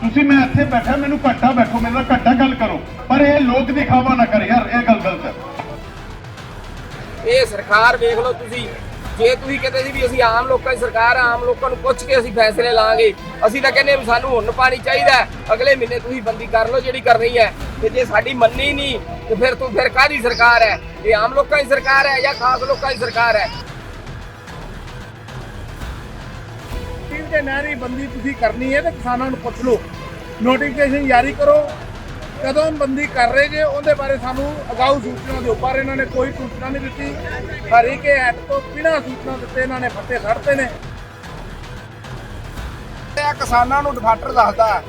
ਤੁਸੀਂ ਮੈਂ ਇੱਥੇ ਬੈਠਾ, ਮੈਨੂੰ ਘੱਟਾ ਬੈਠੋ, ਮੇਰੇ ਨਾਲ ਘੱਟਾ ਗੱਲ ਕਰੋ। ਪਰ ਇਹ ਲੋਕ ਦਿਖਾਵਾ ਨਾ ਕਰ ਯਾਰ, ਇਹ ਗੱਲ ਗਲਤ ਹੈ। ਇਹ ਸਰਕਾਰ ਵੇਖ ਲਓ ਤੁਸੀਂ। ਜੇ ਤੁਸੀਂ ਕਹਿੰਦੇ ਸੀ ਵੀ ਅਸੀਂ ਆਮ ਲੋਕਾਂ ਦੀ ਸਰਕਾਰ ਆਮ ਲੋਕਾਂ ਨੂੰ ਪੁੱਛ ਕੇ ਅਸੀਂ ਫੈਸਲੇ ਲਾਂਗੇ। ਅਸੀਂ ਤਾਂ ਕਹਿੰਦੇ ਸਾਨੂੰ ਹੁਣ ਪਾਣੀ ਚਾਹੀਦਾ ਅਗਲੇ ਮਹੀਨੇ ਤੁਸੀਂ ਬੰਦੀ ਕਰ ਲਓ ਜਿਹੜੀ ਕਰਨੀ ਹੈ। ਤੇ ਜੇ ਸਾਡੀ ਮੰਨੀ ਨਹੀਂ, ਤੇ ਫਿਰ ਤੂੰ ਫਿਰ ਕਾਹਦੀ ਸਰਕਾਰ ਹੈ? ਇਹ ਆਮ ਲੋਕਾਂ ਦੀ ਸਰਕਾਰ ਹੈ ਜਾਂ ਖਾਸ ਲੋਕਾਂ ਦੀ ਸਰਕਾਰ ਹੈ? ਟੀਮ ਨਹਿਰੀ ਬੰਦੀ ਤੁਸੀਂ ਕਰਨੀ ਹੈ ਤੇ ਕਿਸਾਨਾਂ ਨੂੰ ਪੁੱਛ ਲਓ। ਨੋਟੀਫਿਕੇਸ਼ਨ ਜਾਰੀ ਕਰੋ। ਕਦੋਂ ਬੰਦੀ ਕਰ ਰਹੇ ਜੇ, ਉਹਦੇ ਬਾਰੇ ਸਾਨੂੰ ਅਗਾਊ ਸੂਚਨਾ ਦਿਓ। ਪਰ ਇਹਨਾਂ ਨੇ ਕੋਈ ਸੂਚਨਾ ਨਹੀਂ ਦਿੱਤੀ। ਹਰੀਕੇ ਐਕਟ ਤੋਂ ਬਿਨਾਂ ਸੂਚਨਾ ਦਿੱਤੇ ਇਹਨਾਂ ਨੇ ਫੱਟੇ ਖੜਤੇ ਨੇ। ਇਹ ਕਿਸਾਨਾਂ ਨੂੰ ਡਿਫਾਲਟਰ ਦੱਸਦਾ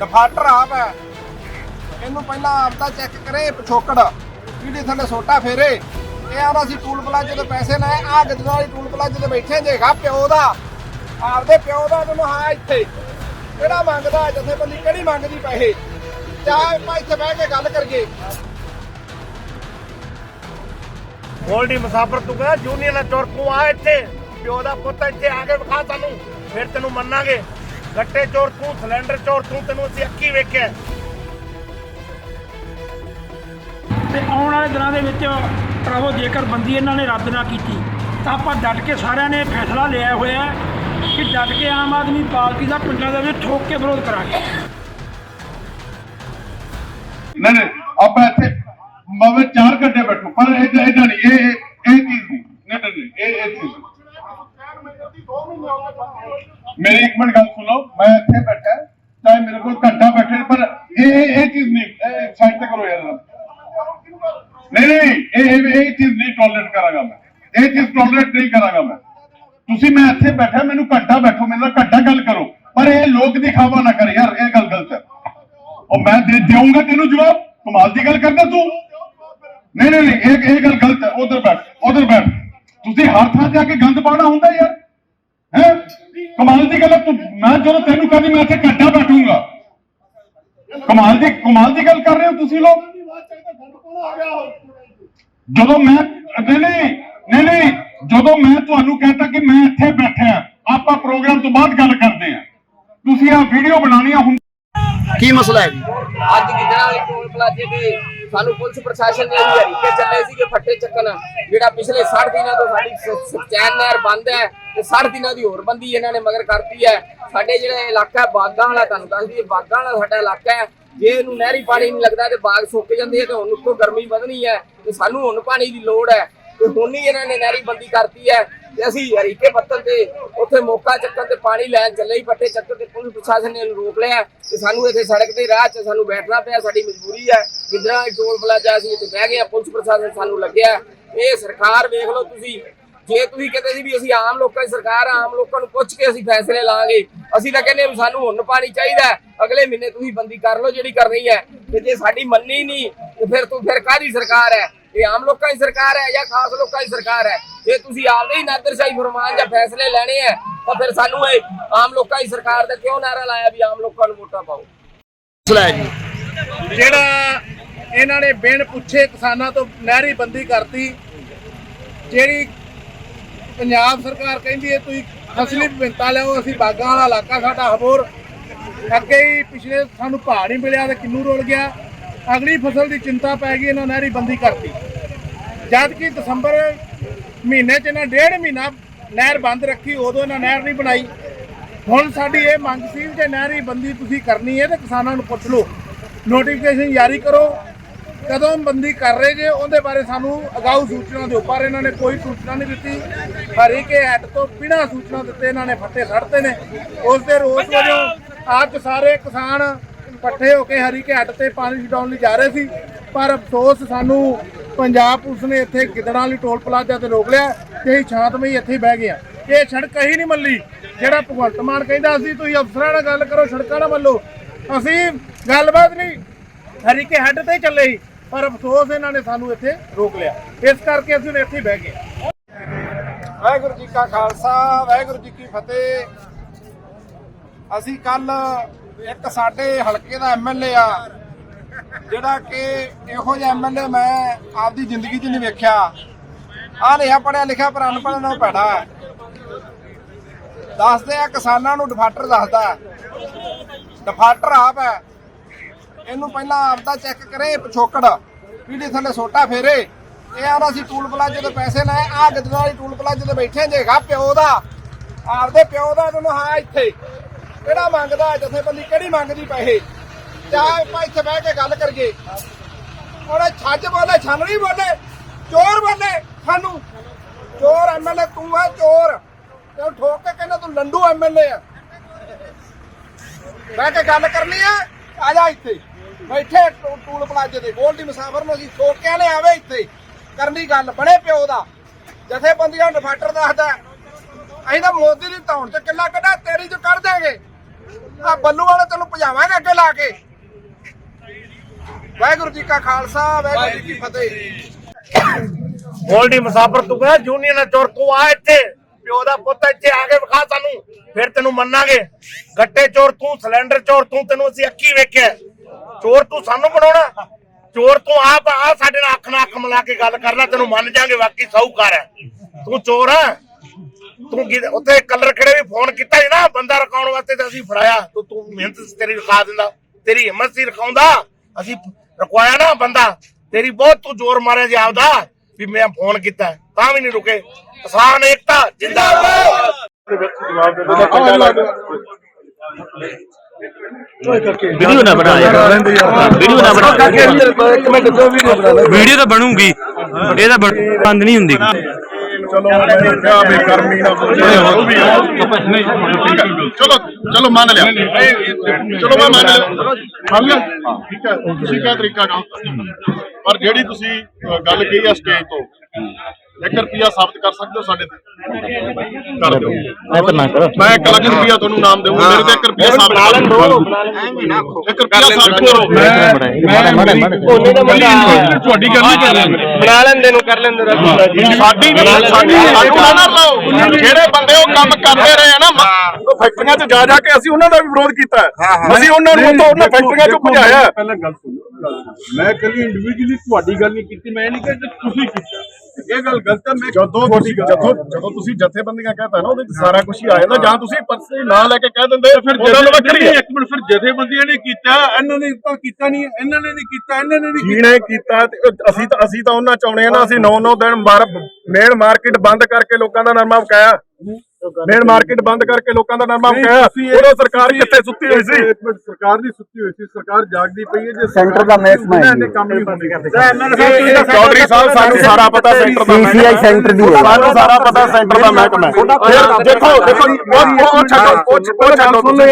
ਡਿਫਾਲਟਰ ਆਪ ਹੈ। ਇਹਨੂੰ ਪਹਿਲਾਂ ਆਪਦਾ ਚੈੱਕ ਕਰੇ, ਪਿਛੋਕੜ। ਜਿਹੜੇ ਥੱਲੇ ਸੋਟਾ ਫੇਰੇ। ਇਹ ਆਉਂਦਾ ਸੀ ਟੂਲ ਪਲਾਜ਼ੇ ਦੇ ਪੈਸੇ ਲਏ ਆ ਗੱਜਣਾ ਵਾਲੀ ਟੂਲ ਪਲਾਜ਼ੇ ਤੇ ਬੈਠੇ ਜੇ ਜੇਗਾ ਪਿਓ ਦਾ। ਆਪਦੇ ਪਿਓ ਦਾ ਤੈਨੂੰ ਹਾਂ ਇੱਥੇ। ਕਿਹੜਾ ਮੰਗਦਾ ਜਥੇਬੰਦੀ ਕਿਹੜੀ ਮੰਗਦੀ ਪੈਸੇ? ਚਾਹ ਆਪਾਂ ਇੱਥੇ ਬਹਿ ਕੇ ਗੱਲ ਕਰੀਏ। ਗੋਲਡੀ ਮੁਸਾਫਰ ਤੂੰ ਕਹਿੰਦਾ ਜੂਨੀਅਰ ਨਾਲ ਚੋਰ ਤੂੰ ਆ ਇੱਥੇ। ਪਿਓ ਦਾ ਪੁੱਤ ਇੱਥੇ ਆ ਕੇ ਵਿਖਾ ਸਾਨੂੰ। ਫਿਰ ਤੈਨੂੰ ਮੰਨਾਂਗੇ। ਗੱਟੇ ਚੋਰ ਤੂੰ ਸਿਲੰਡਰ ਚੋਰ ਤੂੰ ਤੈਨੂੰ ਅਸੀਂ ਅੱਖੀ ਵੇਖਿਆ। ਤੇ ਆਉਣ ਵਾਲੇ ਦਿਨਾਂ ਦੇ ਵਿੱਚ ਪ੍ਰਭੂ ਜੇਕਰ ਬੰਦੀ ਇਹਨਾਂ ਨੇ ਰੱਦ ਨਾ ਕੀਤੀ ਤਾਂ ਆਪਾਂ ਡਟ ਕੇ ਸਾਰਿਆਂ ਨੇ ਫੈਸਲਾ ਲਿਆ ਹੋਇਆ ਹੈ। ਕਿ ਡਟ ਕੇ ਆਮ ਆਦਮੀ ਪਾਰਟੀ ਦਾ ਪਿੰਡਾਂ ਦੇ ਵਿੱਚ ਠੋਕ ਕੇ ਵਿਰੋਧ ਕਰਾਂਗੇ ਨਹੀਂ ਨਹੀਂ ਆਪਾਂ ਇੱਥੇ ਮਵੇ 4 ਘੰਟੇ ਬੈਠੋ ਪਰ ਇਹ ਇਦਾਂ ਨਹੀਂ ਇਹ ਇਹ ਇਹ ਚੀਜ਼ ਨਹੀਂ ਨਹੀਂ ਨਹੀਂ ਨਹੀਂ, ਇਹ ਇਹ ਚੀਜ਼ ਨਹੀਂ। ਮੇਰੀ ਇੱਕ ਮਿੰਟ ਗੱਲ ਸੁਣੋ ਮੈਂ ਇੱਥੇ ਬੈਠਾ ਚਾਹੇ ਮੇਰੇ ਕੋਲ ਘੰਟਾ ਬੈਠੇ ਪਰ ਇਹ ਇਹ ਇਹ ਚੀਜ਼ ਨਹੀਂ ਇਹ ਸਾਈਡ ਤੇ ਕਰੋ ਯਾਰ ਨਹੀਂ ਨਹੀਂ ਇਹ ਇਹ ਇਹ ਚੀਜ਼ ਨਹੀਂ ਟੋਲਰੇਟ ਕਰਾਂਗਾ ਮੈਂ ਇਹ ਚੀਜ਼ ਟੋਲਰੇਟ ਨਹੀਂ ਕਰਾਂਗਾ ਮੈਂ ਤੁਸੀਂ ਮੈਂ ਇੱਥੇ ਬੈਠਾ, ਮੈਨੂੰ ਘੰਟਾ ਬੈਠੋ, ਮੇਰੇ ਨਾਲ ਘੰਟਾ ਗੱਲ ਕਰੋ। ਪਰ ਇਹ ਲੋਕ ਦਿਖਾਵਾ ਨਾ ਕਰ ਯਾਰ, ਇਹ ਗੱਲ ਗਲਤ ਹੈ। ਉਹ ਮੈਂ ਦੇ ਦੇਵਾਂਗਾ ਤੈਨੂੰ ਜਵਾਬ, ਕਮਾਲ ਦੀ ਗੱਲ ਕਰਦਾ ਤੂੰ। ਨਹੀਂ ਨਹੀਂ ਨਹੀਂ, ਇਹ ਇਹ ਗੱਲ ਗਲਤ ਹੈ। ਉਧਰ ਬੈਠ ਉਧਰ ਬੈਠ। ਤੁਸੀਂ ਹਰ ਥਾਂ ਤੇ ਆ ਕੇ ਗੰਦ ਪਾਉਣਾ ਹੁੰਦਾ ਯਾਰ। ਹੈ? ਕਮਾਲ ਦੀ ਗੱਲ ਤੂੰ ਮੈਂ ਜਦੋਂ ਤੈਨੂੰ ਕਹਿੰਦੀ, ਮੈਂ ਇੱਥੇ ਘੰਟਾ ਬੈਠੂੰਗਾ। ਕਮਾਲ ਦੀ ਕਮਾਲ ਦੀ ਗੱਲ ਕਰ ਰਹੇ ਹੋ ਤੁਸੀਂ ਲੋਕ। ਜਦੋਂ ਮੈਂ ਨਹੀਂ ਨਹੀਂ ਨਹੀਂ ਜਦੋਂ ਮੈਂ ਤੁਹਾਨੂੰ ਕਹਿੰਦਾ ਕਿ ਮੈਂ ਇੱਥੇ ਬੈਠਾ ਆਪਾਂ ਪ੍ਰੋਗਰਾਮ ਤੋਂ ਬਾਅਦ ਗੱਲ ਕਰਦੇ ਹਾਂ। ਤੁਸੀਂ ਆ ਵੀਡੀਓ ਬਣਾਉਣੀ ਆ ਹੁਣ ਕੀ ਮਸਲਾ ਹੈ ਜੀ? ਅੱਜ ਵਾਲੇ ਟੋਲ ਪਲਾਜ਼ੇ ਤੇ ਸਾਨੂੰ ਪੁਲਿਸ ਪ੍ਰਸ਼ਾਸਨ ਨੇ ਵੀ ਹਰੀਕੇ ਚੱਲੇ ਸੀਗੇ ਫੱਟੇ ਚੱਕਣ ਜਿਹੜਾ ਪਿਛਲੇ 60 ਦਿਨਾਂ ਤੋਂ ਸਾਡੀ ਸ- ਸੁਚੈਨ ਨਹਿਰ ਬੰਦ ਹੈ ਤੇ 60 ਦਿਨਾਂ ਦੀ ਹੋਰ ਬੰਦੀ ਇਹਨਾਂ ਨੇ ਮਗਰ ਕਰਤੀ ਹੈ। ਸਾਡੇ ਜਿਹੜਾ ਇਲਾਕਾ ਹੈ ਬਾਗਾਂ ਵਾਲਾ ਤੁਹਾਨੂੰ ਦੱਸ ਦਈਏ ਬਾਗਾਂ ਵਾਲਾ ਸਾਡਾ ਇਲਾਕਾ ਹੈ। ਜੇ ਇਹਨੂੰ ਨਹਿਰੀ ਪਾਣੀ ਨਹੀਂ ਲੱਗਦਾ ਤੇ ਬਾਗ ਸੁੱਕ ਜਾਂਦੇ ਆ ਤੇ ਹੁਣ ਉੱਤੋਂ ਗਰਮੀ ਵਧਣੀ ਹੈ ਤੇ ਸਾਨੂੰ ਹੁਣ ਪਾਣੀ ਦੀ ਲੋੜ ਹੈ। ਤੇ ਹੁਣ ਹੀ ਇਹਨਾਂ ਨੇ ਨਹਿਰੀ ਬੰਦੀ ਕਰਤੀ ਹੈ ਤੇ ਅਸੀਂ ਹਰੀਕੇ ਪੱਤਨ ਤੇ ਉੱਥੇ ਮੌਕਾ ਚੱਕਰ ਤੇ ਪਾਣੀ ਲੈਣ ਚੱਲੇ ਹੀ, ਪੱਟੇ ਚੱਕਰ ਤੇ ਪੁਲਿਸ ਪ੍ਰਸ਼ਾਸਨ ਨੇ ਰੋਕ ਲਿਆ ਤੇ ਸਾਨੂੰ ਇੱਥੇ ਸੜਕ ਤੇ ਰਾਹ 'ਚ ਸਾਨੂੰ ਬੈਠਣਾ ਪਿਆ, ਸਾਡੀ ਮਜਬੂਰੀ ਹੈ। ਕਿੰਨਾ ਟੋਲ ਪਲਾਜ਼ਾ ਸੀ ਤੇ ਬਹਿ ਗਏ ਪੁਲਿਸ ਪ੍ਰਸ਼ਾਸਨ ਸਾਨੂੰ ਲੱਗਿਆ। ਇਹ ਸਰਕਾਰ ਵੇਖ ਲਓ ਤੁਸੀਂ, ਜੇ ਤੁਸੀਂ ਕਹਿੰਦੇ ਸੀ ਵੀ ਅਸੀਂ ਆਮ ਲੋਕਾਂ ਦੀ ਸਰਕਾਰ ਆਮ ਲੋਕਾਂ ਨੂੰ ਪੁੱਛ ਕੇ ਅਸੀਂ ਫੈਸਲੇ ਲਾਂਗੇ। ਅਸੀਂ ਤਾਂ ਕਹਿੰਦੇ ਵੀ ਸਾਨੂੰ ਹੁਣ ਪਾਣੀ ਚਾਹੀਦਾ ਅਗਲੇ ਮਹੀਨੇ ਤੁਸੀਂ ਬੰਦੀ ਕਰ ਲਓ ਜਿਹੜੀ ਕਰਨੀ ਹੈ। ਤੇ ਜੇ ਸਾਡੀ ਮੰਨੀ ਨਹੀਂ, ਤੇ ਫਿਰ ਤੂੰ ਫਿਰ ਕਾਹਦੀ ਸਰਕਾਰ ਹੈ? ਇਹ ਆਮ ਲੋਕਾਂ ਦੀ ਸਰਕਾਰ ਹੈ ਜਾਂ ਖਾਸ ਲੋਕਾਂ ਦੀ ਸਰਕਾਰ ਹੈ ਜੇ ਤੁਸੀਂ ਆਪਦੇ ਹੀ ਨਾਦਰਸ਼ਾਹੀ ਫਰਮਾਨ ਜਾਂ ਫੈਸਲੇ ਲੈਣੇ ਆ ਤਾਂ ਫਿਰ ਸਾਨੂੰ ਇਹ ਆਮ ਲੋਕਾਂ ਦੀ ਸਰਕਾਰ ਦਾ ਕਿਉਂ ਨਾਰਾ ਲਾਇਆ ਵੀ ਆਮ ਲੋਕਾਂ ਨੂੰ ਵੋਟਾਂ ਪਾਓ? ਮਸਲਾ ਜੀ। ਜਿਹੜਾ ਇਹਨਾਂ ਨੇ ਬਿਨ ਪੁੱਛੇ ਕਿਸਾਨਾਂ ਤੋਂ ਨਹਿਰੀ ਬੰਦੀ ਕਰਤੀ ਜਿਹੜੀ ਪੰਜਾਬ ਸਰਕਾਰ ਕਹਿੰਦੀ ਹੈ ਤੁਸੀਂ ਫਸਲੀ ਵਿਭਿੰਨਤਾ ਲਿਆਓ ਅਸੀਂ ਬਾਗਾਂ ਵਾਲਾ ਇਲਾਕਾ ਸਾਡਾ ਹਬੋਰ। ਅੱਗੇ ਹੀ ਪਿਛਲੇ ਸਾਨੂੰ ਭਾਅ ਨਹੀਂ ਮਿਲਿਆ ਤੇ ਕਿੰਨੂ ਰੋਲ ਗਿਆ। ਅਗਲੀ ਫਸਲ ਦੀ ਚਿੰਤਾ ਪੈ ਗਈ ਇਹਨਾਂ ਨਹਿਰੀ ਬੰਦੀ ਕਰਤੀ। ਜਦ ਕਿ ਦਸੰਬਰ ਮਹੀਨੇ ਚ ਇਹਨਾਂ ਡੇਢ ਮਹੀਨਾ ਨਹਿਰ ਬੰਦ ਰੱਖੀ ਉਦੋਂ ਇਹਨਾਂ ਨਹਿਰ ਨਹੀਂ ਬਣਾਈ। ਹੁਣ ਸਾਡੀ ਇਹ ਮੰਗ ਸੀ ਕਿ ਨਹਿਰੀ ਬੰਦੀ ਤੁਸੀਂ ਕਰਨੀ ਹੈ ਤੇ ਕਿਸਾਨਾਂ ਨੂੰ ਪੁੱਛ ਲਓ। ਨੋਟੀਫਿਕੇਸ਼ਨ ਜਾਰੀ ਕਰੋ। ਕਦੋਂ ਬੰਦੀ ਕਰ ਰਹੇ ਜੇ ਉਹਦੇ ਬਾਰੇ ਸਾਨੂੰ ਅਗਾਊ ਸੂਚਨਾ ਦਿਓ। ਪਰ ਇਹਨਾਂ ਨੇ ਕੋਈ ਸੂਚਨਾ ਨਹੀਂ ਦਿੱਤੀ। ਹਰੀਕੇ ਐਕਟ ਤੋਂ ਬਿਨਾਂ ਸੂਚਨਾ ਦਿੱਤੇ ਇਹਨਾਂ ਨੇ ਫੱਟੇ ਖੜਤੇ ਨੇ। ਉਸ ਦੇ ਰੋਸ ਵਜੋਂ ਅੱਜ ਸਾਰੇ ਕਿਸਾਨ ਇਕੱਠੇ ਹੋ ਕੇ ਹਰੀਕੇ ਐਕਟ ਤੇ ਪਾਣੀ ਛਡਾਉਣ ਲਈ ਜਾ ਰਹੇ ਸੀ। ਪਰ ਅਫਸੋਸ ਸਾਨੂੰ ਪੰਜਾਬ ਪੁਲਿਸ ਨੇ ਇੱਥੇ ਗਿੱਦੜਾਂ ਵਾਲੀ ਟੋਲ ਪਲਾਜ਼ਾ ਤੇ ਰੋਕ ਲਿਆ ਤੇ ਅਸੀਂ ਸ਼ਾਂਤਮਈ ਇੱਥੇ ਹੀ ਬਹਿ ਗਏ ਆ ਇਹ ਸੜਕ ਹੀ ਨਹੀਂ ਮੱਲੀ। ਜਿਹੜਾ ਭਗਵੰਤ ਮਾਨ ਕਹਿੰਦਾ ਸੀ, ਤੁਸੀਂ ਅਫਸਰਾਂ ਨਾਲ ਗੱਲ ਕਰੋ, ਸੜਕਾਂ ਨਾ ਮੱਲੋ। ਅਸੀਂ ਗੱਲਬਾਤ ਨਹੀਂ, ਹਰੀਕੇ ਹੈੱਡ ਤੇ ਚੱਲੇ ਸੀ, ਪਰ ਅਫਸੋਸ ਇਹਨਾਂ ਨੇ ਸਾਨੂੰ ਇੱਥੇ ਰੋਕ ਲਿਆ। ਇਸ ਕਰਕੇ ਅਸੀਂ ਹੁਣ ਇੱਥੇ ਹੀ ਬਹਿ ਗਏ ਵਾਹਿਗੁਰੂ ਜੀ ਕਾ ਖਾਲਸਾ, ਵਾਹਿਗੁਰੂ ਜੀ ਕੀ ਫਤਿਹ। ਅਸੀਂ ਕੱਲ ਇੱਕ ਸਾਡੇ ਹਲਕੇ ਦਾ ਐਮਐਲਏ ਆ ਜਿਹੜਾ ਕਿ ਇਹੋ ਜਿਹਾ ਐਮਐਲਏ ਮੈਂ ਆਪਦੀ ਜ਼ਿੰਦਗੀ 'ਚ ਨਹੀਂ ਵੇਖਿਆ। ਆ ਲਿਆ ਪੜਿਆ ਲਿਖਿਆ ਪਰ ਅਨਪੜ੍ਹ ਨਾਲ ਭੈੜਾ ਦੱਸਦੇ ਆ ਕਿਸਾਨਾਂ ਨੂੰ ਡਿਫਾਲਟਰ ਦੱਸਦਾ ਡਿਫਾਲਟਰ ਆਪ ਹੈ। ਇਹਨੂੰ ਪਹਿਲਾਂ ਆਪਦਾ ਚੈੱਕ ਕਰੇ ਪਿਛੋਕੜ ਪੀੜੀ ਥੱਲੇ ਸੋਟਾ ਫੇਰੇ। ਇਹ ਆਂਦਾ ਸੀ ਟੂਲ ਪਲਾਜ਼ੇ ਦੇ ਪੈਸੇ ਲੈ ਆ ਗੱਡੀਆਂ ਵਾਲੀ ਟੂਲ ਪਲਾਜ਼ੇ ਤੇ ਬੈਠੇ ਜੇਗਾ ਪਿਓ ਦਾ। ਆਪਦੇ ਪਿਓ ਦਾ ਤੈਨੂੰ ਹਾਂ ਇੱਥੇ। ਕਿਹੜਾ ਮੰਗਦਾ, ਜਥੇਬੰਦੀ ਕਿਹੜੀ ਮੰਗਦੀ ਪੈਸੇ? ਚਾਹ ਆਪਾਂ ਇੱਥੇ ਬਹਿ ਕੇ ਗੱਲ ਕਰੀਏ। ਉਹਨੇ ਛੱਜ ਬੋਲੇ, ਛੰਨ ਬੋਲੇ, ਚੋਰ ਬੋਲੇ ਸਾਨੂੰ। ਚੋਰ ਐਮਐਲਏ ਤੂੰ ਆ ਚੋਰ। ਤੈਨੂੰ ਠੋਕ ਕੇ ਕਹਿੰਦਾ ਤੂੰ ਲੰਡੂ ਐਮਐਲਏ ਆ। ਬਹਿ ਕੇ ਗੱਲ ਕਰਨੀ ਆ ਆ ਜਾ ਇੱਥੇ। ਬੈਠੇ ਟੂਲ ਪਲਾਜੇ ਤੇ ਗੋਲਡੀ ਮੁਸਾਫਰ ਨੂੰ ਅਸੀਂ ਠੋਕਿਆ ਨੇ ਆਵੇ ਇੱਥੇ। ਕਰਨੀ ਗੱਲ, ਬਣੇ ਪਿਓ ਦਾ। ਜਥੇਬੰਦੀਆਂ ਨੂੰ ਡਿਫਾਟਰ ਦੱਸਦਾ ਅਸੀਂ ਤਾਂ ਮੋਦੀ ਦੀ ਧੌਣ ਚ ਕਿੱਲਾ ਕੱਢਾ ਤੇਰੀ ਚ ਕਰ ਦੇਗੇ ਆ ਬੱਲੂ ਵਾਲੇ ਤੈਨੂੰ ਭਜਾਵਾਂਗੇ ਅੱਗੇ ਲਾ ਕੇ। ਵਾਹਿਗੁਰੂ ਜੀ ਕਾ ਖਾਲਸਾ, ਵਾਹਿਗੁਰੂ ਜੀ ਕੀ ਫਤਿਹ। ਗੋਲਡੀ ਮੁਸਾਫਰ, ਤੂੰ ਕਹਿੰਦਾ ਜੂਨੀਅਰ ਚੋਰ, ਤੂੰ ਆ ਇੱਥੇ। ਪਿਓ ਦਾ ਪੁੱਤ ਇੱਥੇ ਆ ਕੇ ਵਿਖਾ ਸਾਨੂੰ। ਫਿਰ ਤੈਨੂੰ ਮੰਨਾਂਗੇ। ਗੱਟੇ ਚੋਰ ਤੂੰ, ਸਿਲੰਡਰ ਚੋਰ ਤੂੰ, ਤੈਨੂੰ ਅਸੀਂ ਅੱਖੀ ਵੇਖਿਆ। ਚੋਰ ਤੂੰ ਸਾਨੂੰ ਬਣਾਉਣਾ। ਚੋਰ ਤੂੰ ਆਪ ਆ, ਸਾਡੇ ਨਾਲ ਅੱਖ ਨਾਲ ਅੱਖ ਮਿਲਾ ਕੇ ਗੱਲ ਕਰਨਾ। ਤੈਨੂੰ ਮੰਨ ਜਾਾਂਗੇ ਵਾਕਈ ਸੌਕਾਰ ਹੈ। ਤੂੰ ਚੋਰ ਹੈ। ਤੂੰ ਕੀ- ਉੱਥੇ ਕਲਰ ਖੜੇ ਵੀ ਫੋਨ ਕੀਤਾ ਸੀ ਨਾ, ਬੰਦਾ ਰਕਾਉਣ ਵਾਸਤੇ ਤੇ ਅਸੀਂ ਫੜਾਇਆ। ਤੂੰ ਤੂੰ ਮਿਹਨਤ ਤੇਰੀ ਰਖਾ ਦਿੰਦਾ। ਤੇਰੀ ਹਿੰਮਤ ਸੀ ਰਖਾਉਂਦਾ ਅਸੀਂ ਰਕਵਾਇਆ ਨਾ ਬੰਦਾ। ਤੇਰੀ ਬਹੁਤ ਤੂੰ ਜ਼ੋਰ ਮਾਰਿਆ ਜੀ ਆਪਦਾ ਵੀ ਮੈਂ ਫੋਨ ਕੀਤਾ। ਤਾਂ ਵੀ ਨਹੀਂ ਰੁਕੇ। ਕਿਸਾਨ ਏਕਤਾ ਜਿੰਦਾਬਾਦ। ਵੀਡੀਓ ਨਾ ਬਣਾ ਯਾਰ ਵੀਡੀਓ ਨਾ ਬਣਾ ਵੀਡੀਓ ਤਾਂ ਬਣੂਗੀ। ਇਹ ਤਾਂ ਬੰਦ ਨਹੀਂ ਹੁੰਦੀ। ਚਲੋ ਮੈਂ ਕਿਹਾ ਵੀ ਗਰਮੀ ਨਾ ਜੋ ਵੀ ਹੈ ਨਹੀਂ ਠੀਕ ਹੈ ਚਲੋ ਚਲੋ ਮੰਨ ਲਿਆ। ਚਲੋ ਮੈਂ ਮੰਨ ਲਿਆ। ਮੰਨ ਲਿਆ? ਠੀਕ ਹੈ ਤੁਸੀਂ ਕਿਹਾ ਤਰੀਕਾ ਕੰਮ ਪਰ ਜਿਹੜੀ ਤੁਸੀਂ ਅ, ਗੱਲ ਕਹੀ ਆ ਸਟੇਜ ਤੋਂ 1 ਰੁਪਿਆ ਸਾਬਤ ਕਰ ਸਕਦੇ ਹੋ ਸਾਡੇ ਤੇ। ਕਰ ਦਿਓ। ਮੈਂ ਤਾਂ ਨਾ ਕਰ। ਮੈਂ 1 ਲੱਖ ਰੁਪਿਆ ਤੁਹਾਨੂੰ ਨਾਮ ਦੇਵਾਂ ਮੇਰੇ ਤੇ 1 ਰੁਪਿਆ ਸਾਬਤ ਕਰ ਦਿਓ। 1 ਰੁਪਿਆ ਸਾਬਤ ਕਰੋ। ਤੁਹਾਡੀ ਗੱਲ ਨਹੀਂ ਕਰ ਰਿਹਾ ਬਣਾ ਲੈਂਦੇ ਨੂੰ ਕਰ ਲੈਂਦੇ ਸਾਡੀ ਸਾਡੀ ਸਾਨੂੰ ਨਾ ਨਾ ਲਾਓ। ਜਿਹੜੇ ਬੰਦੇ ਉਹ ਕੰਮ ਕਰਦੇ ਰਹੇ ਆ ਨਾ ਮ- ਉਹ ਫੈਕਟਰੀਆਂ 'ਚ ਜਾ ਜਾ ਕੇ ਅਸੀਂ ਉਹਨਾਂ ਦਾ ਵੀ ਵਿਰੋਧ ਕੀਤਾ। ਅਸੀਂ ਉਹਨਾਂ ਨੂੰ ਉੱਥੋਂ ਉਹਨਾਂ ਫੈਕਟਰੀਆਂ 'ਚੋਂ ਭਜਾਇਆ। ਪਹਿਲਾਂ ਗੱਲ ਸੁਣੋ ਮੈਂ ਕੱਲੀ ਇੰਡੀਵਿਜੂਅਲੀ ਤੁਹਾਡੀ ਗੱਲ ਨਹੀਂ ਕੀਤੀ ਮੈਂ ਇਹ ਨਹੀਂ ਕਿਹਾ ਕਿ ਤੁਸੀਂ ਕੀਤਾ। ਇਹ ਗੱਲ ਗਲਤ ਹੈ ਮੈਂ ਜਦੋਂ ਤੁਸੀਂ ਜਦੋਂ ਜਦੋਂ ਤੁਸੀਂ ਜਥੇਬੰਦੀਆਂ ਕਹਤਾ ਨਾ ਉਹਦੇ 'ਚ ਸਾਰਾ ਕੁਝ ਹੀ ਆ ਜਾਂਦਾ। ਜਾਂ ਤੁਸੀਂ ਪਰਸੇ ਨਾਂ ਲੈ ਕੇ ਕਹਿ ਦਿੰਦੇ ਫਿਰ ਵੱਖਰੀ ਇੱਕ ਮਿੰਟ ਫਿਰ ਜਥੇਬੰਦੀਆਂ ਨੇ ਕੀਤਾ ਇਹਨਾਂ ਨੇ ਤਾਂ ਕੀਤਾ ਨਹੀਂ ਇਹਨਾਂ ਨੇ ਨਹੀਂ ਕੀਤਾ ਇਹਨਾਂ ਨੇ ਨਹੀਂ ਕੀਤਾ। ਕੀਤਾ ਅਸੀਂ ਤਾਂ ਅਸੀਂ ਤਾਂ ਉਹਨਾਂ ਚਾਹੁੰਦੇ ਆ ਨਾ ਅਸੀਂ 9-9 ਦਿਨ ਮਾਰ ਮੇਨ ਮਾਰਕੀਟ ਬੰਦ ਕਰਕੇ ਲੋਕਾਂ ਦਾ ਨਰਮਾ ਵਕਾਇਆ ਮੇਨ ਮਾਰਕੀਟ ਬੰਦ ਕਰਕੇ ਲੋਕਾਂ ਦਾ ਨਰਮਾ ਨਹੀਂ, ਇਹ- ਉਦੋਂ ਸਰਕਾਰ ਕਿੱਥੇ ਸੁੱਤੀ ਹੋਈ ਸੀ? ਇੱਕ ਮਿੰਟ ਸਰਕਾਰ ਦੀ ਸੁੱਤੀ ਹੋਈ ਸੀ ਸਰਕਾਰ ਜਾਗਦੀ ਪਈ ਹੈ ਜੇ ਸੈਂਟਰ ਦਾ ਮਹਿਕਮਾ ਹੈ ਇਹਨੇ ਕੰਮ ਨਹੀਂ ਹੁੰਦੇ ਚੌਧਰੀ ਸਾਹਿਬ ਸਾਨੂੰ ਸਾਰਾ ਪਤਾ ਸੈਂਟਰ ਦਾ ਸੀਸੀਆਈ ਸੈਂਟਰ ਦੀ ਸਾਨੂੰ ਸਾਰਾ ਪਤਾ ਸੈਂਟਰ ਦਾ ਮਹਿਕਮਾ ਹੈ ਫਿਰ ਦੇਖੋ ਦੇਖੋ ਉਹ ਉਹ ਛੱਡੋ ਉਹ ਛੱਡੋ ਉਹ ਛੱਡੋ। ਤੁਸੀਂ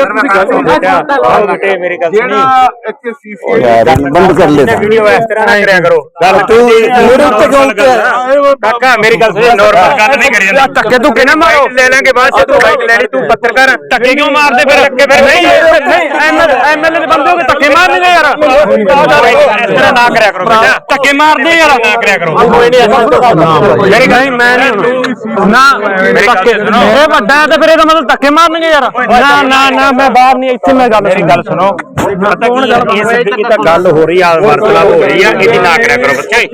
ਮੇਰੀ ਗੱਲ ਜਿਹੜਾ ਇੱਥੇ ਸੀਸੀਆਈ ਬੰਦ ਕਰ ਲੈ ਵੀਡੀਓ ਇਸ ਤਰ੍ਹਾਂ ਨਾ ਕਰਿਆ ਕਰੋ। ਗੱਲ ਤੂੰ ਮੇਰੇ ਉੱਤੇ ਕਿਉਂ ਕਾਕਾ ਮੇਰੀ ਗੱਲ ਸੁਣ ਨੋਰਮਲ ਗੱਲ ਨਹੀਂ ਕਰੀ ਜਾਂਦਾ। ਧੱਕੇ ਤੂੰ ਕਿਹਨਾਂ ਮਾਰੋ? ਲੈ ਲਾਂਗੇ ਬਾਅਦ ਚ ਤੂੰ ਬਾਈਕ ਲੈਣੀ ਤੂੰ ਪੱਤਰਕਾਰ ਧੱਕੇ ਕਿਉਂ ਮਾਰਦੇ ਫਿਰ ਅੱਗੇ ਫਿਰ ਨਹੀਂ ਐਮਐਲਏ ਦੇ ਬੰਦੇ ਹੋ ਕੇ ਧੱਕੇ ਮਾਰਨਗੇ ਯਾਰ ਇਸ ਤਰ੍ਹਾਂ ਨਾ ਕਰਿਆ ਕਰੋ ਧੱਕੇ ਮਾਰਦੇ ਯਾਰ ਨਾ ਕਰਿਆ ਕਰੋ ਮੇਰੀ ਗੱਲ ਮੈਂ ਨਹੀਂ ਨਾ ਧੱਕੇ ਮੇਰੇ ਵੱਡਾ ਹੈ ਤੇ ਫਿਰ ਇਹਦਾ ਮਤਲਬ ਧੱਕੇ ਮਾਰਨਗੇ ਯਾਰ ਨਾ ਨਾ ਨਾ ਮੈਂ ਬਾਹਰ ਨਹੀਂ ਇੱਥੇ ਮੈਂ ਗੱਲ ਮੇਰੀ ਗੱਲ ਸੁਣੋ ਪਤਾ ਕੀ ਹੈ, ਇਹ ਸਿੱਧੀ ਤਾਂ ਗੱਲ ਹੋ ਰਹੀ ਆ ਵਾਰਤਾਲਾਪ ਹੋ ਰਹੀ ਆ ਇਹਦੀ ਨਾ ਕਰਿਆ ਕਰੋ ਬੱਚੇ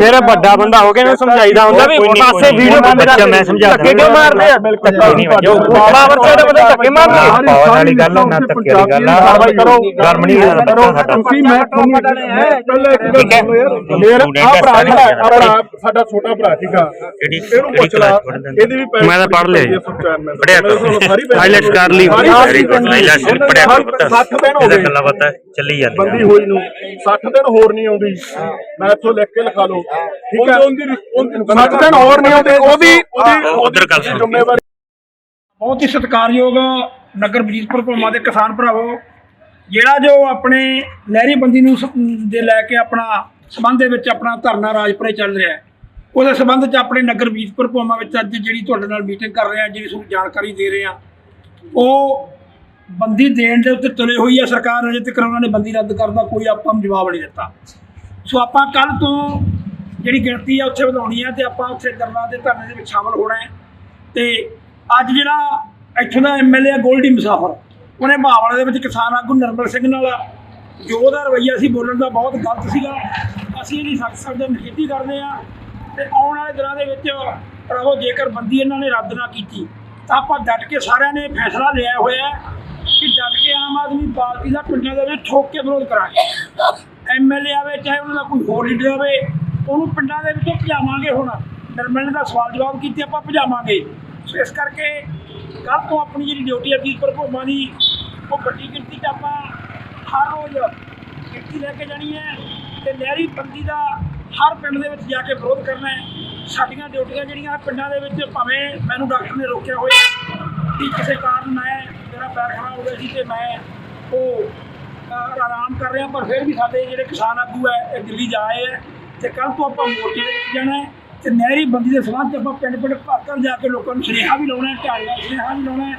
ਤੇਰਾ ਵੱਡਾ ਬੰਦਾ ਹੋ ਗਿਆ ਇਹਨੂੰ ਸਮਝਾਈਦਾ ਹੁੰਦਾ ਵੀ ਪਾਸੇ ਵੀਡੀਓ ਬੰਦ ਕਰ ਮੈਂ ਸਮਝਾ ਧੱਕੇ ਕਿਉਂ ਮਾਰਦੇ ਆ ਧੱਕੇ ਨਹੀਂ ਵੱਜੋ ਪਾਵਰ ਤੇ ਉਹਦੇ ਧੱਕੇ ਮਾਰਦੇ ਪਾਵਰ ਵਾਲੀ ਗੱਲ ਨਾ ਧੱਕੇ ਵਾਲੀ ਗੱਲ ਆ। ਕਾਰਵਾਈ ਕਰੋ। ਗਰਮ ਨਹੀਂ ਹੋਣਾ ਬੱਚਾ ਸਾਡਾ। ਤੁਸੀਂ ਮੈਂ ਤੁਹਾਨੂੰ ਪਹਿਲਾਂ ਇੱਕ ਗੱਲ ਠੀਕ ਹੈ। ਸੁਣੋ ਯਾਰ। ਮੇਰਾ ਆ ਭਰਾ ਜਿਹੜਾ ਆ ਭਰਾ ਸਾਡਾ ਛੋਟਾ ਭਰਾ ਸੀਗਾ ਕਿਹੜੀ ਇਹਨੂੰ ਕਿਹੜੀ ਪੁੱਛ ਲਾ ਕਲਾਸ ਪੜ੍ਹਦੇ ਇਹਦੀ ਵੀ ਪੈਸੇ ਮੈਂ ਤਾਂ ਪੜ੍ਹ ਲਿਆ। ਜੀ। ਪੜਿਆ ਕਰ। ਆਈਲੈਟਸ ਕਰ ਲਈ। ਵੈਰੀ ਗੁੱਡ ਆਈਲੈਟਸ ਪੜਿਆ ਕਰ ਪੁੱਤ। 60 ਦਿਨ ਹੋ ਇਹਦਾ ਗਏ। ਗੱਲਾਂ ਬਾਤਾਂ ਚੱਲੀ ਬੰਦੀ ਜਾਂਦੀਆਂ ਹੋਈ ਨੂੰ। 60 ਦਿਨ ਹੋਰ ਨਹੀਂ ਆਉਂਦੀ। ਮੈਂ ਇੱਥੋਂ ਲਿਖ ਕੇ ਲਿਖਾ ਲਓ। ਠੀਕ ਹੈ? 60 ਦਿਨ ਹੋਰ ਨਹੀਂ ਆਉਂਦੇ ਉਹਦੀ ਉਹਦੀ ਉਧਰ ਗੱਲ ਸੁਣ ਜ਼ਿੰਮੇਵਾਰੀ ਬਹੁਤ ਹੀ ਸਤਿਕਾਰਯੋਗ ਨਗਰ ਵਜੀਦਪੁਰ ਭੋਮਾ ਦੇ ਕਿਸਾਨ ਭਰਾਵੋ ਜਿਹੜਾ ਜੋ ਆਪਣੇ ਨਹਿਰੀ ਬੰਦੀ ਨੂੰ ਦੇ ਲੈ ਕੇ ਆਪਣਾ ਸਬੰਧ ਦੇ ਵਿੱਚ ਆਪਣਾ ਧਰਨਾ ਰਾਜਪੁਰੇ ਚੱਲ ਰਿਹਾ ਹੈ। ਉਹਦੇ ਸਬੰਧ 'ਚ ਆਪਣੇ ਨਗਰ ਵਜੀਦਪੁਰ ਭੋਮਾ ਵਿੱਚ ਅੱਜ ਜਿਹੜੀ ਤੁਹਾਡੇ ਨਾਲ ਮੀਟਿੰਗ ਕਰ ਰਹੇ ਆ ਜਿਹੜੀ ਤੁਹਾਨੂੰ ਜਾਣਕਾਰੀ ਦੇ ਰਹੇ ਆ ਉਹ ਬੰਦੀ ਦੇਣ ਦੇ ਉੱਤੇ ਤੁਲੇ ਹੋਈ ਹੈ ਸਰਕਾਰ ਅਜੇ ਤੱਕ ਉਹਨਾਂ ਨੇ ਬੰਦੀ ਰੱਦ ਕਰਨ ਦਾ ਕੋਈ ਆਪਾਂ ਨੂੰ ਜਵਾਬ ਨਹੀਂ ਦਿੱਤਾ। ਸੋ ਆਪਾਂ ਕੱਲ ਤੋਂ ਜਿਹੜੀ ਗਿਣਤੀ ਆ ਉੱਥੇ ਵਧਾਉਣੀ ਆ ਤੇ ਆਪਾਂ ਉੱਥੇ ਦਰਨਾ ਦੇ ਧਰਨੇ ਦੇ ਵਿੱਚ ਸ਼ਾਮਲ ਹੋਣਾ ਹੈ। ਤੇ ਅੱਜ ਜਿਹੜਾ ਇੱਥੋਂ ਦਾ ਐਮਐਲਏ ਆ ਗੋਲਡੀ ਮੁਸਾਫਰ, ਉਹਨੇ ਭਾਵਾਲੇ ਦੇ ਵਿੱਚ ਕਿਸਾਨ ਆਗੂ ਨਰਮਲ ਸਿੰਘ ਨਾਲ ਜੋ ਉਹਦਾ ਰਵੱਈਆ ਸੀ, ਬੋਲਣ ਦਾ ਬਹੁਤ ਗਲਤ ਸੀਗਾ। ਅਸੀਂ ਇਹਦੀ ਸਖਤ ਸਖਤ ਨਿਖੇਧੀ ਕਰਦੇ ਆ ਤੇ ਆਉਣ ਵਾਲੇ ਦਿਨਾਂ ਦੇ ਵਿੱਚ ਭਰਾਵੋ, ਜੇਕਰ ਬੰਦੀ ਇਹਨਾਂ ਨੇ ਰੱਦ ਨਾ ਕੀਤੀ, ਤਾਂ ਆਪਾਂ ਡਟ ਕੇ ਸਾਰਿਆਂ ਨੇ ਫੈਸਲਾ ਲਿਆ ਹੋਇਆ ਕਿ ਡਟ ਕੇ ਆਮ ਆਦਮੀ ਪਾਰਟੀ ਦਾ ਪਿੰਡਾਂ ਦੇ ਵਿੱਚ ਠੋਕ ਕੇ ਵਿਰੋਧ ਕਰਾਂਗੇ। ਐਮਐਲਏ ਆਵੇ, ਚਾਹੇ ਉਹਨਾਂ ਦਾ ਕੋਈ ਹੋਰ ਲੀਡਰ ਆਵੇ ਉਹਨੂੰ ਪਿੰਡਾਂ ਦੇ ਵਿੱਚੋਂ ਭਜਾਵਾਂਗੇ ਹੁਣ। ਨਿਰਮਲ ਦਾ ਸਵਾਲ ਜਵਾਬ ਕੀਤੇ, ਆਪਾਂ ਭਜਾਵਾਂਗੇ। ਸੋ ਇਸ ਕਰਕੇ ਕੱਲ ਤੋਂ ਆਪਣੀ ਜਿਹੜੀ ਡਿਊਟੀ ਹੈ ਕੀ ਪ੍ਰਭਾਵਾਂ ਦੀ, ਉਹ ਵੱਡੀ ਗਿਣਤੀ 'ਚ ਆਪਾਂ ਹਰ ਰੋਜ਼ ਗਿਣਤੀ ਲੈ ਕੇ ਜਾਣੀ ਹੈ ਤੇ ਲਹਿਰੀ ਬੰਦੀ ਦਾ ਹਰ ਪਿੰਡ ਦੇ ਵਿੱਚ ਜਾ ਕੇ ਵਿਰੋਧ ਕਰਨਾ ਹੈ। ਸਾਡੀਆਂ ਡਿਊਟੀਆਂ ਜਿਹੜੀਆਂ ਪਿੰਡਾਂ ਦੇ ਵਿੱਚ ਭਾਵੇਂ ਮੈਨੂੰ ਡਾਕਟਰ ਨੇ ਰੋਕਿਆ ਹੋਇਆ ਕਿ ਕਿਸੇ ਕਾਰਨ ਮੈਂ, ਮੇਰਾ ਪੈਰ ਖਰਾਬ ਹੋ ਗਿਆ ਸੀ ਤੇ ਮੈਂ ਉਹ ਆਰਾਮ ਕਰ ਰਿਹਾ, ਪਰ ਫਿਰ ਵੀ ਸਾਡੇ ਜਿਹੜੇ ਕਿਸਾਨ ਆਗੂ ਹੈ, ਇਹ ਦਿੱਲੀ ਜਾ ਆਏ ਹੈ। ਤੇ ਕੱਲ ਤੋਂ ਆਪਾਂ ਮੋਰਚੇ ਦੇ ਵਿੱਚ ਜਾਣਾ ਹੈ ਤੇ ਨਹਿਰੀ ਬੰਦੀ ਦੇ ਸੰਬੰਧ 'ਚ ਆਪਾਂ ਪਿੰਡ ਪਿੰਡ ਘਰ ਜਾ ਕੇ ਲੋਕਾਂ ਨੂੰ ਸੁਨੇਹਾ ਵੀ ਲਾਉਣਾ ਹੈ ਢਾਲ ਸੁਨੇਹਾ ਵੀ ਲਾਉਣਾ ਹੈ।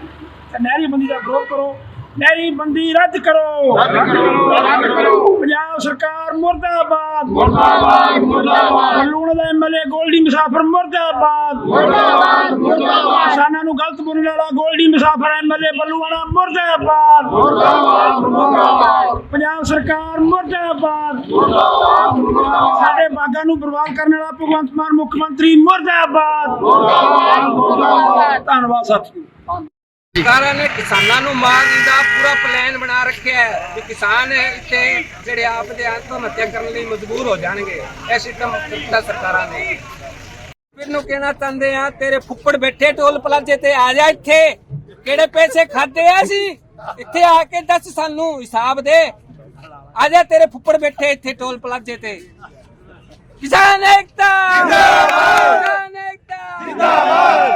ਤੇ ਨਹਿਰੀ ਬੰਦੀ ਦਾ ਵਿਰੋਧ ਕਰੋ। ਨਹਿਰੀ ਬੰਦੀ ਰੱਦ ਕਰੋ। ਰੱਦ ਕਰੋ ਰੱਦ ਕਰੋ। ਪੰਜਾਬ ਸਰਕਾਰ ਮੁਰਦਾਬਾਦ। ਮੁਰਦਾਬਾਦ ਮੁਰਦਾਬਾਦ। ਲੂਣ ਦਾ ਐਮਐਲਏ ਗੋਲਡੀ ਮੁਸਾਫਰ ਮੁਰਦਾਬਾਦ। ਮੁਰਦਾਬਾਦ ਮੁਰਦਾਬਾਦ। ਕਿਸਾਨਾਂ ਨੂੰ ਗਲਤ ਬੋਲਣ ਵਾਲਾ ਗੋਲਡੀ ਮੁਸਾਫਰ ਐਮਐਲਏ ਬੱਲੂਆਣਾ ਮੁਰਦਾਬਾਦ। ਮੁਰਦਾਬਾਦ ਮੁਰਦਾਬਾਦ। ਪੰਜਾਬ ਸਰਕਾਰ ਮੁਰਦਾਬਾਦ। ਮੁਰਦਾਬਾਦ ਮੁਰਦਾਬਾਦ। ਸਾਡੇ ਬਾਗਾਂ ਨੂੰ ਬਰਬਾਦ ਕਰਨ ਵਾਲਾ ਭਗਵੰਤ ਮਾਨ ਮੁੱਖ ਮੰਤਰੀ ਮੁਰਦਾਬਾਦ। ਮੁਰਦਾਬਾਦ ਮੁਰਦਾਬਾਦ। ਧੰਨਵਾਦ ਸਾਥੀਓ। ਸਰਕਾਰਾਂ ਨੇ ਕਿਸਾਨਾਂ ਨੂੰ ਮਾਰਨ ਦਾ ਪੂਰਾ ਪਲਾਨ ਬਣਾ ਰੱਖਿਆ ਹੈ ਕਿ ਕਿਸਾਨ ਇੱਥੇ ਜਿਹੜੇ ਆਪ ਦੇ ਆਤਮ ਹੱਤਿਆ ਕਰਨ ਲਈ ਮਜਬੂਰ ਹੋ ਜਾਣਗੇ। ਇਹ ਸਿਸਟਮ ਕੀਤਾ ਸਰਕਾਰਾਂ ਨੇ। ਫਿਰ ਨੂੰ ਕਹਿਣਾ ਚਾਹੁੰਦੇ ਆ ਤੇਰੇ ਫੁੱਫੜ ਬੈਠੇ ਟੋਲ ਪਲਾਜ਼ੇ ਤੇ ਆ ਜਾ ਇੱਥੇ। ਕਿਹੜੇ ਪੈਸੇ ਖਾਦੇ ਆ ਸੀ ਇੱਥੇ ਆ ਕੇ ਦੱਸ ਸਾਨੂੰ, ਹਿਸਾਬ ਦੇ। ਆ ਜਾ ਤੇਰੇ ਫੁੱਫੜ ਬੈਠੇ ਇੱਥੇ ਟੋਲ ਪਲਾਜ਼ੇ ਤੇ। ਕਿਸਾਨ ਏਕਤਾ! ਜਿੰਦਾਬਾਦ ਕਿਸਾਨ ਏਕਤਾ! ਜਿੰਦਾਬਾਦ